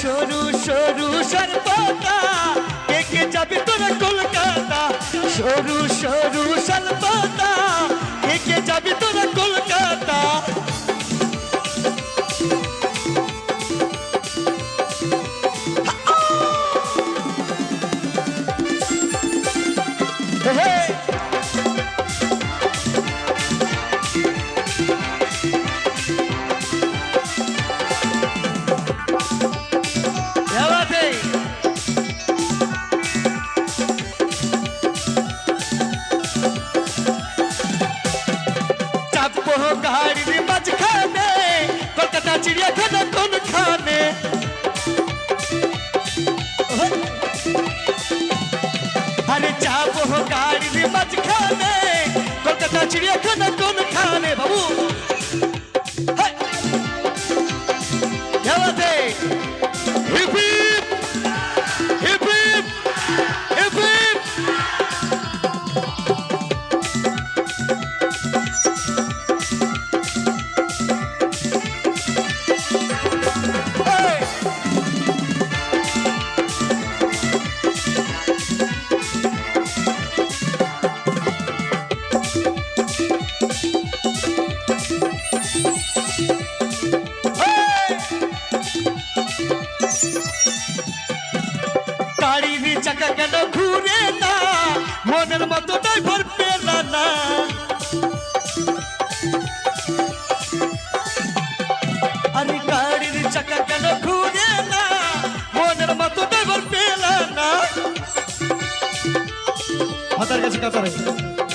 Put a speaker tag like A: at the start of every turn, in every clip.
A: সরু সরু সর্বদা কে যাবি তোরা কলকাতা? সরু সরু সর্বদা চাপো গাড়ির মাঝখানে কলকাতা চিড়িয়াখানা কোনখানে আরে চাপো গাড়ির মাঝখানে কলকাতা চিড়িয়াখানা কোনখানে বাবু হাই! গাড়ির চাকা কেন ঘুরে না? মনের মতো ড্রাইভার পেলা না। আরে গাড়ির চাকা কেন ঘুরে না? মনের মতো ড্রাইভার পেলা না। হাতার কাছে কাতারে Hey!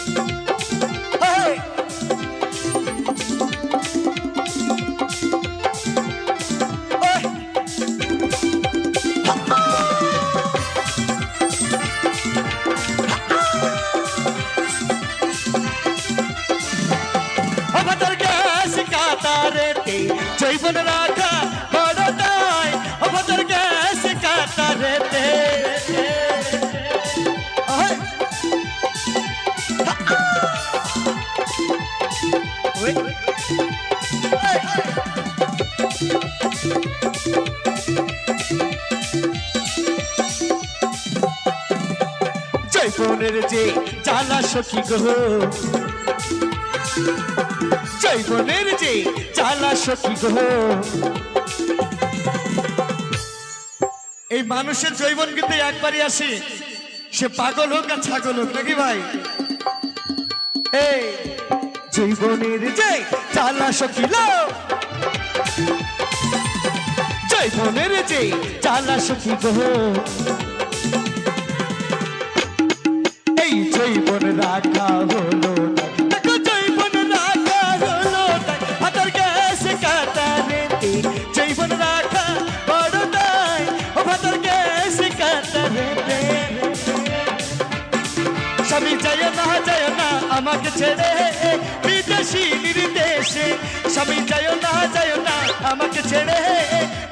A: জৈবন রাখা বড় নয় আমাদের গ্যাস! ওই! এই! জৈবনের যে জ্বালা সখী গো জৈবনের যে চালা সখী গো। এই মানুষের জৈবন কিন্তু একবারই আসে। সে পাগল হোক আর ছাগল হোক, নাকি ভাই? জৈবনের যে চালা সখী জৈবনের যে চালা সখী গো। এই জৈবন রাখা আমাকে ছেড়ে বিদেশি নির্দেশে স্বামী যায় না যায় না আমাকে ছেড়ে।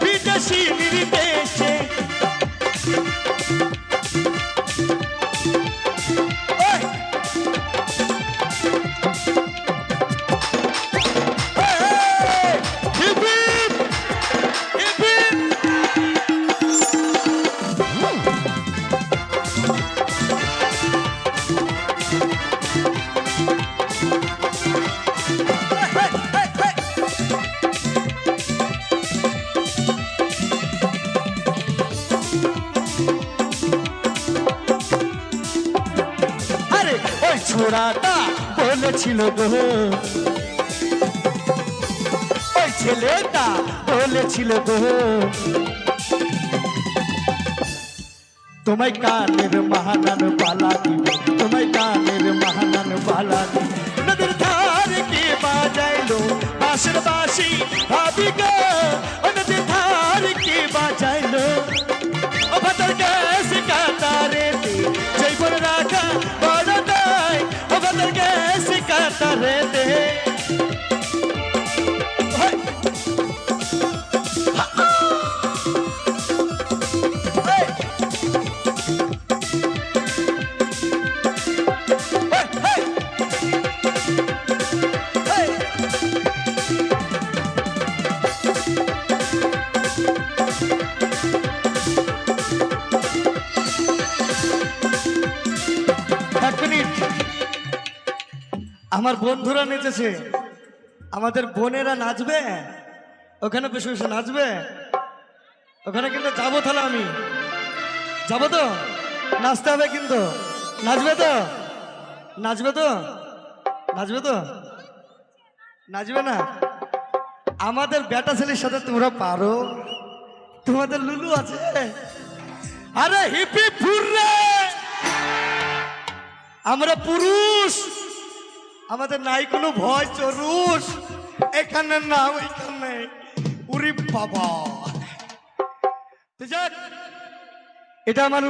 A: বিদেশি নির্দেশে ছোড়াটা বলেছিল গো। ওই ছেলেটা বলেছিল গো। তোমায় কানের মহানান বালা দিব, তোমায় কানের মহানান বালা দিব। নদীর ধারে কে বাজাইলো? বাঁশের বাঁশি ভাবি কাতারেতে ওই! আমার বন্ধুরা নেচেছে। আমাদের বোনেরা নাচবে? ওখানে বসে বসে নাচবে? ওখানে কিন্তু যাব তাহলে আমি। যাব তো? নাচতে হবে কিন্তু। নাচবে তো? নাচবে তো? নাচবে তো? নাচবে না? আমাদের বেটা ছেলের সাথে তোমরা পারো। তোমাদের লুলু আছে। আরে হিপি ফুররে! আমরা পুরুষ! আমাদের নাই কোনো ভয় চরুষ। এখানে না ওইখানে। উরি বাবা। এটা আমার